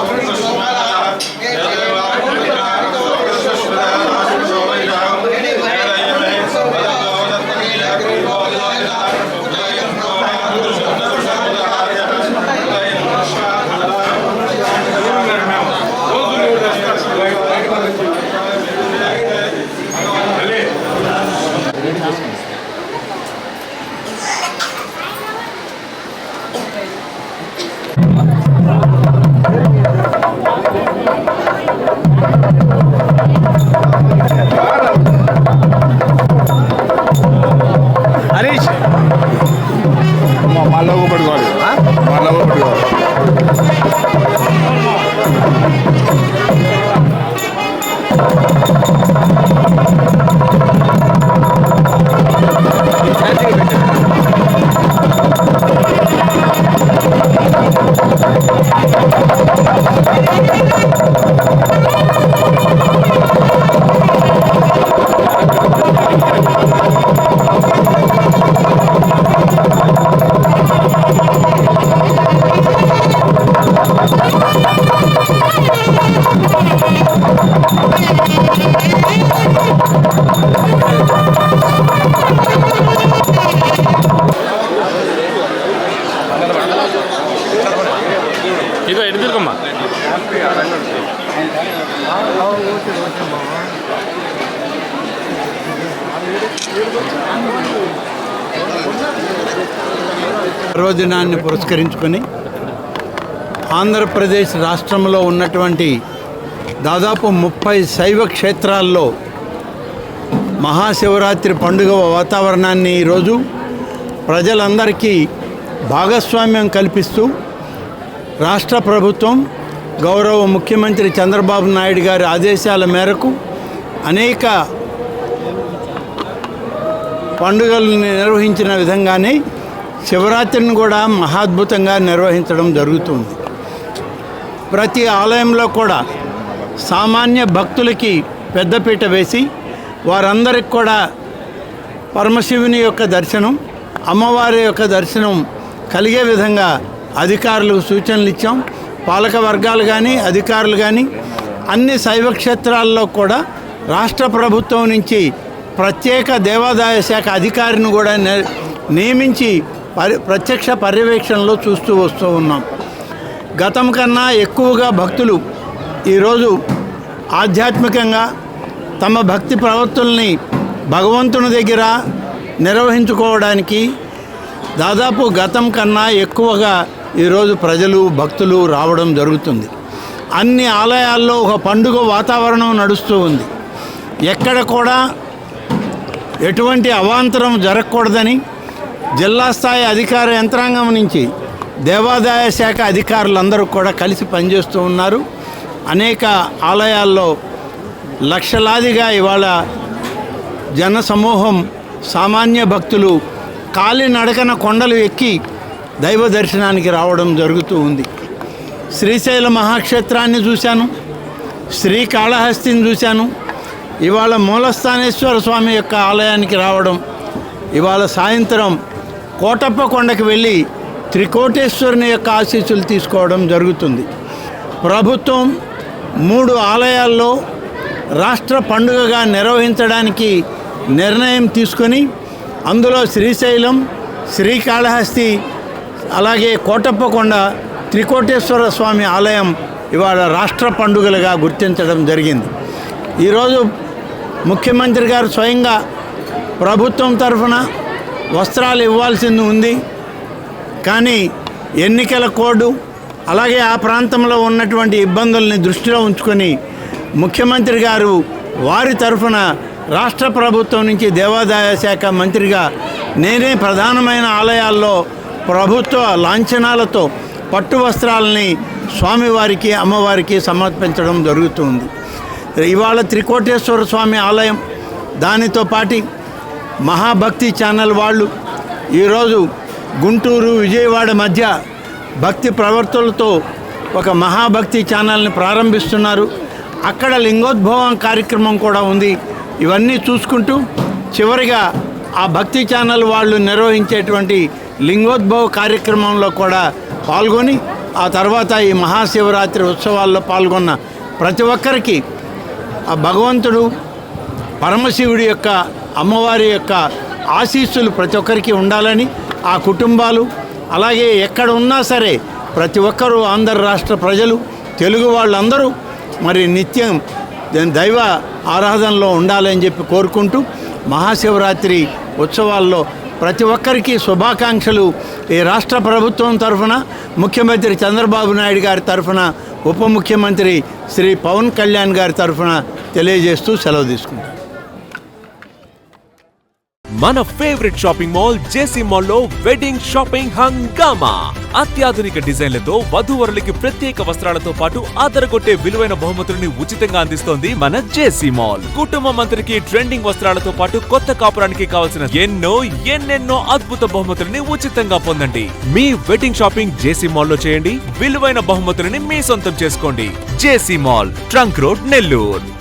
హరీష్ மாடலாகவும் பண்ணுவார் Thank పర్వదినాన్ని పురస్కరించుకొని ఆంధ్రప్రదేశ్ రాష్ట్రంలో ఉన్నటువంటి దాదాపు ముప్పై శైవ క్షేత్రాల్లో మహాశివరాత్రి పండుగ వాతావరణాన్ని ఈరోజు ప్రజలందరికీ భాగస్వామ్యం కల్పిస్తూ రాష్ట్ర ప్రభుత్వం గౌరవ ముఖ్యమంత్రి చంద్రబాబు నాయుడు గారి ఆదేశాల మేరకు అనేక పండుగలను నిర్వహించిన విధంగానే శివరాత్రిని కూడా మహాద్భుతంగా నిర్వహించడం జరుగుతుంది. ప్రతి ఆలయంలో కూడా సామాన్య భక్తులకి పెద్దపీట వేసి వారందరికి కూడా పరమశివుని యొక్క దర్శనం అమ్మవారి యొక్క దర్శనం కలిగే విధంగా అధికారులకు సూచనలు ఇచ్చాం. పాలక వర్గాలు కానీ అధికారులు కానీ అన్ని శైవ క్షేత్రాల్లో కూడా రాష్ట్ర ప్రభుత్వం నుంచి ప్రత్యేక దేవాదాయ శాఖ అధికారిని కూడా నే- నియమించి పరి ప్రత్యక్ష పర్యవేక్షణలో చూస్తూ వస్తూ ఉన్నాం. గతం కన్నా ఎక్కువగా భక్తులు ఈరోజు ఆధ్యాత్మికంగా తమ భక్తి ప్రవర్తుల్ని భగవంతుని దగ్గర నిర్వహించుకోవడానికి దాదాపు గతం కన్నా ఎక్కువగా ఈరోజు ప్రజలు భక్తులు రావడం జరుగుతుంది. అన్ని ఆలయాల్లో ఒక పండుగ వాతావరణం నడుస్తూ ఉంది. ఎక్కడ కూడా ఎటువంటి అవాంతరం జరగకూడదని జిల్లా స్థాయి అధికార యంత్రాంగం నుంచి దేవాదాయ శాఖ అధికారులందరూ కూడా కలిసి పనిచేస్తూ ఉన్నారు. అనేక ఆలయాల్లో లక్షలాదిగా ఇవాళ జన సమూహం సామాన్య భక్తులు కాలినడకన కొండలు ఎక్కి దైవ దర్శనానికి రావడం జరుగుతూ ఉంది. శ్రీశైల మహాక్షేత్రాన్ని చూశాను. శ్రీకాళహస్తిని చూశాను. ఇవాళ మూలస్థానేశ్వర స్వామి యొక్క ఆలయానికి రావడం ఇవాళ సాయంత్రం కోటప్ప కొండకి వెళ్ళి త్రికోటేశ్వరుని యొక్క ఆశీస్సులు తీసుకోవడం జరుగుతుంది. ప్రభుత్వం మూడు ఆలయాల్లో రాష్ట్ర పండుగగా నిర్వహించడానికి నిర్ణయం తీసుకొని అందులో శ్రీశైలం శ్రీకాళహస్తి అలాగే కోటప్పకొండ త్రికోటేశ్వర స్వామి ఆలయం ఇవాళ రాష్ట్ర పండుగలుగా గుర్తించడం జరిగింది. ఈరోజు ముఖ్యమంత్రి గారు స్వయంగా ప్రభుత్వం తరఫున వస్త్రాలు ఇవ్వాల్సింది ఉంది. కానీ ఎన్నికల కోడ్ అలాగే ఆ ప్రాంతంలో ఉన్నటువంటి ఇబ్బందుల్ని దృష్టిలో ఉంచుకొని ముఖ్యమంత్రి గారు వారి తరఫున రాష్ట్ర ప్రభుత్వం నుంచి దేవాదాయ శాఖ మంత్రిగా నేనే ప్రధానమైన ఆలయాల్లో ప్రభుత్వ లాంఛనాలతో పట్టు వస్త్రాలని స్వామివారికి అమ్మవారికి సమర్పించడం జరుగుతుంది ఇవాళ త్రికోటేశ్వర స్వామి ఆలయం దానితో పాటి మహాభక్తి ఛానల్ వాళ్ళు ఈరోజు గుంటూరు విజయవాడ మధ్య భక్తి ప్రవర్తులతో ఒక మహాభక్తి ఛానల్ని ప్రారంభిస్తున్నారు. అక్కడ లింగోద్భవం కార్యక్రమం కూడా ఉంది. ఇవన్నీ చూసుకుంటూ చివరిగా ఆ భక్తి ఛానల్ వాళ్ళు నిర్వహించేటువంటి లింగోద్భవ కార్యక్రమంలో కూడా పాల్గొని ఆ తర్వాత ఈ మహాశివరాత్రి ఉత్సవాల్లో పాల్గొన్న ప్రతి ఒక్కరికి ఆ భగవంతుడు పరమశివుడి యొక్క అమ్మవారి యొక్క ఆశీస్సులు ప్రతి ఒక్కరికి ఉండాలని ఆ కుటుంబాలు అలాగే ఎక్కడ ఉన్నా సరే ప్రతి ఒక్కరూ ఆంధ్ర రాష్ట్ర ప్రజలు తెలుగు వాళ్ళందరూ మరి నిత్యం దైవ ఆరాధనలో ఉండాలని చెప్పి కోరుకుంటూ మహాశివరాత్రి ఉత్సవాల్లో ప్రతి ఒక్కరికి శుభాకాంక్షలు. ఈ రాష్ట్ర ప్రభుత్వం తరఫున ముఖ్యమంత్రి చంద్రబాబు నాయుడు గారి తరఫున ఉప ముఖ్యమంత్రి శ్రీ పవన్ కళ్యాణ్ గారి తరఫున తెలియజేస్తూ సెలవు తీసుకుంటాం. మన ఫేవరెట్ షాపింగ్ మాల్ జేసీ మాల్లో వెడ్డింగ్ షాపింగ్ హంగామా. అత్యాధునిక డిజైన్లతో వధూవరులకి ప్రత్యేక వస్త్రాలతో పాటు అదరగొట్టే విలువైన బహుమతులని ఉచితంగా అందిస్తోంది మన జేసీ మాల్ కుటుంబం అంతరికి ట్రెండింగ్ వస్త్రాలతో పాటు కొత్త కాపురానికి కావాల్సిన ఎన్నో ఎన్నెన్నో అద్భుత బహుమతులని ఉచితంగా పొందండి. మీ వెడ్డింగ్ షాపింగ్ జేసీ మాల్లో చేయండి. విలువైన బహుమతులని మీ సొంతం చేసుకోండి. JC mall trunk road Nellore